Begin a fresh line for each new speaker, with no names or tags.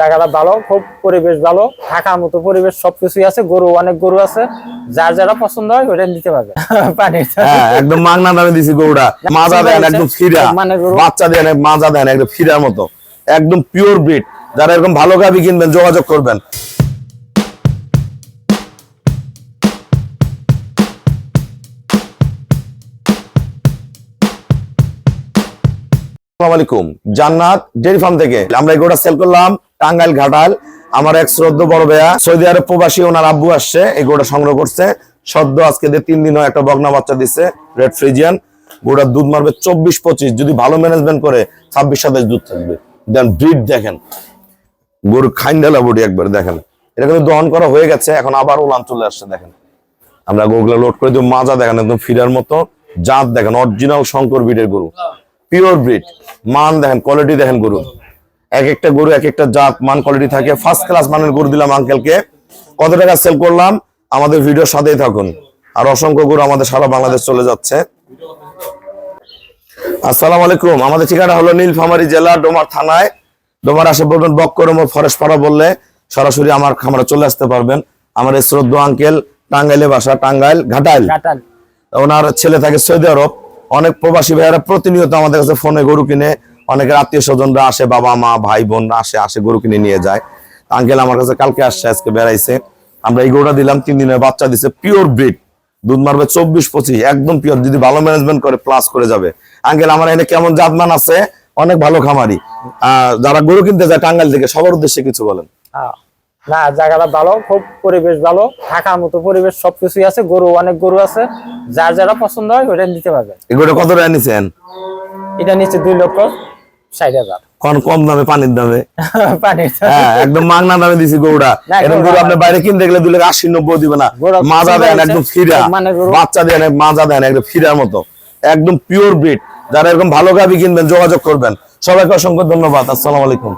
জায়গাটা ভালো খুব পরিবেশ ভালো থাকার মতো পরিবেশ সবকিছুই আছে গরু অনেক গরু আছে যার যারা পছন্দ হয় ওটা নিতে পারবে। পানি
হ্যাঁ একদম মাগনা দামে দিছি গরুটা। মাজা দেন একদম ফিরা।
মানে
বাচ্চা দেন মাজা দেন একদম ফিরার মতো। একদম পিওর ব্রিড যারা এরকম ভালো গাবি কিনবেন যোগাযোগ করবেন। আসসালামু আলাইকুম। জান্নাত ডেয়ারি ফার্ম থেকে। আমরা এই গরুটা সেল করলাম। টাঙ্গাইল ঘাটাল, আমার এক শ্রদ্ধ বড় ভাইয়া, সৌদি আরব প্রবাসী, ওনার আব্বু আসছে এই গরুটা সংগ্রহ করছে। সদ্য আজকে দিয়ে তিন দিন একটা বগনা বাচ্চা দিচ্ছে রেড ফ্রিজিয়ান গরুটার দুধ মারবে চব্বিশ পঁচিশ, যদি ভালো ম্যানেজমেন্ট করে, ছাব্বিশ সাতাশ দুধ থাকবে। দেন ব্রিড দেখেন। গরু খাইন্ডালা বডি একবার দেখেন। এটা কিন্তু দহন করা হয়ে গেছে, এখন আবার ওলান চলে আসছে, দেখেন। আমরা গরুগুলো লোড করে দিই, মাজা দেখেন, একদম ফিরার মতো। জাত দেখেন অরিজিনাল শঙ্কর ব্রিডের গরু। পিওর ব্রিড মান দেখেন কোয়ালিটি দেখেন গরু এক একটা গরু এক একটা জাত মান কোয়ালিটি থাকে। ফার্স্ট ক্লাস মানের গরু দিলাম আঙ্কেলকে কত টাকা সেল করলাম? আমাদের ভিডিওর সাথেই থাকুন। আর অসংখ্য গরু আমাদের সারা বাংলাদেশ চলে যাচ্ছে। আসসালামু আলাইকুম। আমাদের ঠিকানা হলো নীলফামারী জেলা ডোমার থানায়। ডোমার আসে বলবেন বক্করম ফরেস্ট পাড়া বললে সরাসরি আমার খামারে চলে আসতে পারবেন। আমার এই শ্রদ্ধ আঙ্কেল টাঙ্গাইলে বাসা টাঙ্গাইল ঘাটাইল। ওনার ছেলে থাকে সৌদি আরব। অনেক প্রবাসী ভাইয়েরা প্রতিনিয়ত আমাদের কাছে ফোনে গরু কিনে অনেকের আত্মীয় স্বজনরা আসে বাবা মা ভাই বোন আসে আসে গরু কিনে নিয়ে যায়। আঙ্কেল আমার কাছে কালকে আসছে আজকে বেড়াইছে। আমরা এই গরুটা দিলাম তিন দিনের বাচ্চা দিছে পিওর ব্রিড দুধ মারবে চব্বিশ পঁচিশ একদম পিওর যদি ভালো ম্যানেজমেন্ট করে প্লাস করে যাবে। আঙ্কেল আমার এনে কেমন জাতমান আছে? অনেক ভালো খামারি। যারা গরু কিনতে যায় টাঙ্গাইল থেকে সবার উদ্দেশ্যে কিছু বলেন।
না জায়গাটা ভালো খুব পরিবেশ ভালো। থাকার মতো পরিবেশ সবকিছুই আছে গরু অনেক গরু আছে। যার যারা পছন্দ হয় ওটা নিতে পারবে।
গরুটা কত টাকা নিছেন?
এটা নিচ্ছে দুই লক্ষ। ষাট হাজার।
কোন কম দামে পানির দামে? হ্যাঁ একদম মাগনা দামে দিছি গরুটা। এরকম গরু আপনি বাইরে কিনতে গেলে আশি নব্বই দিবে না। মাজা দেন একদম ফিরা।
মানে
বাচ্চা দেন মাজা দেন একদম ফিরার মতো। একদম পিওর ব্রিড যারা এরকম ভালো গাবি কিনবেন যোগাযোগ করবেন। সবাইকে অসংখ্য ধন্যবাদ। আসসালামু আলাইকুম।